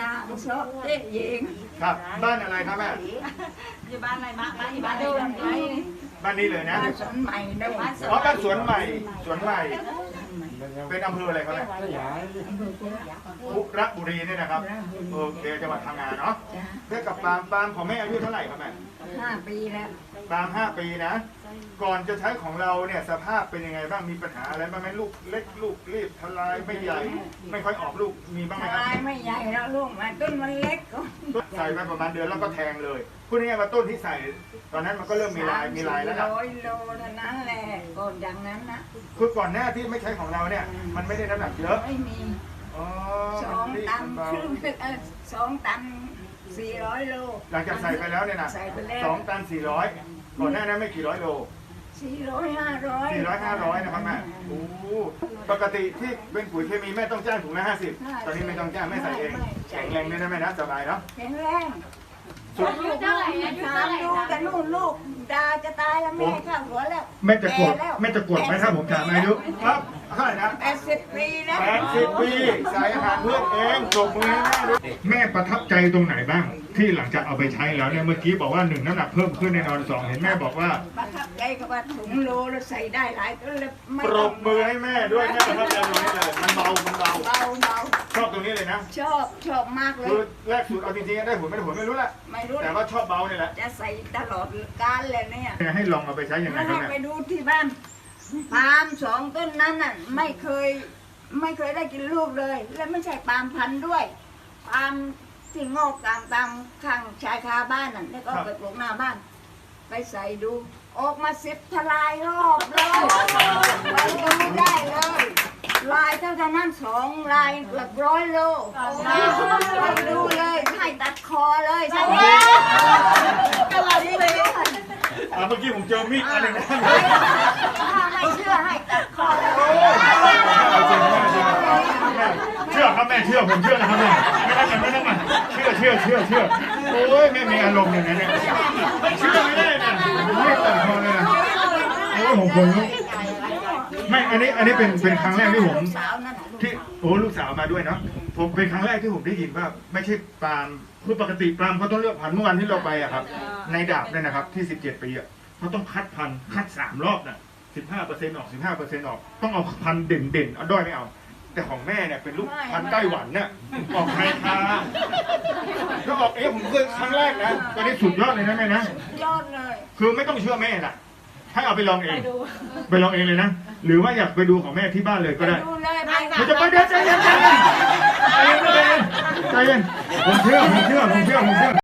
นาชอบเต้นเองครับ บ้านอะไรครับแม่ อยู่บ้านอะไรมาบ้านอยู่บ้านโดเดินมไปบ้านนี้เลยนะบ้านสวนใหม่โดนอ๋อบ้านสวนใหม่ สวนใหม่ เป็นอำเภออะไรครับแม่บุระบุรีเนี่ยนะครับโอเคจังหวัดพังงาเนาะจ้ะเพื่อกับปาล์มปาล์มของแม่อายุเท่าไหร่ครับแม่ห้าปีแล้วปาล์มห้าปีนะ ก่อนจะใช้ของเราเนี่ยสภาพเป็นยังไงบ้างมีปัญหาอะไรบ้างไหมลูกเล็กลูกรีบทลายไม่ใหญ่ ไม่ค่อยออกลูกมีบ้างไหมครัลายบไม่ใหญ่แล้วลูกมันต้นมันเล็กก็ใส่ไปประมาณเดือนแล้วก็แทงเลยพูดง่ายๆว่าต้นที่ใส่ ตอนนั้นมันก็เริ่มมีลายมีลายแล้วนะร้อยโลเท่านั้นแหละก่อนอย่างนั้นนะคือก่อนหน้าที่ไม่ใช้ของเราเนี่ย มันไม่ได้น้ำหนักเยอะไม่มี อ๋อสองรีบตันมันเบาครึ่งเออสองตันสี่ร้อยโลหลังจากใส่ไปแล้วเนี่ยนะใส่ไปแล้วสองตันสี่ร้อยก่อนหน้านั้นไม่กี่ร้อยโลสี่ร้อยห้าร้อยสี่ร้อยห้าร้อยนะครับแม่โอ้โหปกติที่เป็นปุ๋ยเคมีแม่ต้องจ้างถุงละห้าสิบตอนนี้ไม่ต้องจ้างแม่ใส่เองแข็งแรงด้วยนะแม่นะสบายเนาะแข็งแรงสุด อายุเท่าไหร่อายุถาเท่ามไหร่ลูกนะกันนู่นลูกดาจะตายแล้วแม่ข้าหัวแล้วแม่จะกดแก่แล้วแม่จะกดไหมถ้าผมถามอายุครับเท่าไหร่นะแปดสิบปีแล้วแปดสิบปีใส่อาหารเพื่อนเองปรบมือให้แม่ด้วยแม่ประทับใจตรงไหนบ้าง ที่หลังจากเอาไปใช้แล้วเนี่ยเมื่อกี้บอกว่าหนึ่งน้ำหนักเพิ่มขึ้นแน่นอนสองเห็นแม่บอกว่าประทับใจกับว่าถุงโลแล้วใส่ได้หลายก็เลยไม่ปรบมือให้แม่ด้วยแม่ประทับใจตรงนี้เลยมันเบามันเบาเบาเบาชอบตรงนี้เลยนะชอบชอบมากเลคือยแรกสุดเอาจริงๆได้ผลไม่ได้ผลไม่รู้แหละไม่รู้แต่ว่าชอบเบาเนี่ยแหละจะใส่ตลอดกาลเลยเนี่ยให้ลองเอาไปใช้ยังไงแล้วครับให้แม่ไปดูที่บ้าน ปาล์มสองต้นนั้นน่ะไม่เคยไม่เคยได้กินลูกเลย และไม่ใช่ปาล์มพันธุ์ด้วย ปาล์มที่งอกตามตามข้างชายคาบ้านน่ะแล้วก็ไปปลูกหน้าบ้าน ไปใส่ดู ออกมาสิบทลายรอบเลยไปดูได้เลย ลายเท่านั้นสองลายเกือบร้อยโลไปดูเลย ให้ตัดคอเลยใช่ไหม กำลังเลย อ่าเมื่อกี้ผมเจอมีดอันหนึ่งนะถ้าไม่เชื่อให้ตัดคอเลยเอาจริงแม่จริงเชื่อครับแม่เชื่อผมเชื่อนะครับแม่ไม่ต้องกันไม่ต้องกันเชื่อเชื่อเชื่อเชื่อโอ้ยแม่มีอารมณ์อย่างนั้นเนี่ยเชื่อไม่ได้เนี่ยไม่ตัดคอเลยนะโอ้ยผมคนลุก ไม่ อันนี้ อันนี้เป็น เป็นครั้งแรกที่ผมสาวนั่นน่ะลูกที่โอ้ ลูกสาวมาด้วยเนาะ ผมเป็นครั้งแรกที่ผมได้ยินว่า ไม่ใช่ปาล์มคือปกติปาล์มเขาต้องเลือกพันธุ์เมื่อวันที่เราไปอะครับ ในดาบเนี่ยนะครับ ที่ 17 ปีอะเขาต้องคัดพันธุ์คัดสามรอบน่ะ15เปอร์เซ็นต์ออก15เปอร์เซ็นต์ออก ต้องเอาพันธุ์เด่นเด่นๆเอาด้อยไม่เอา แต่ของแม่เนี่ยเป็นลูกพันธุ์ไต้หวันเนี่ยออกไทยคาแล้วออกเอ๊ะผมเคยครั้งแรกนะตอนนี้สุดยอดเลยนะแม่นะ ยอดเลย คือไม่ต้องเชื่อแม่น่ะ ให้เอาไปลองเอง ไปลองเองเลยนะ หรือว่าอยากไปดูของแม่ที่บ้านเลยก็ได้ดูเลยไปมันจะไปเดี๋ยวใจเย็นใจเย็นใจเย็นใจเย็นใจเย็นผมเชื่อผมเชื่อผมเชื่อผมเชื่อ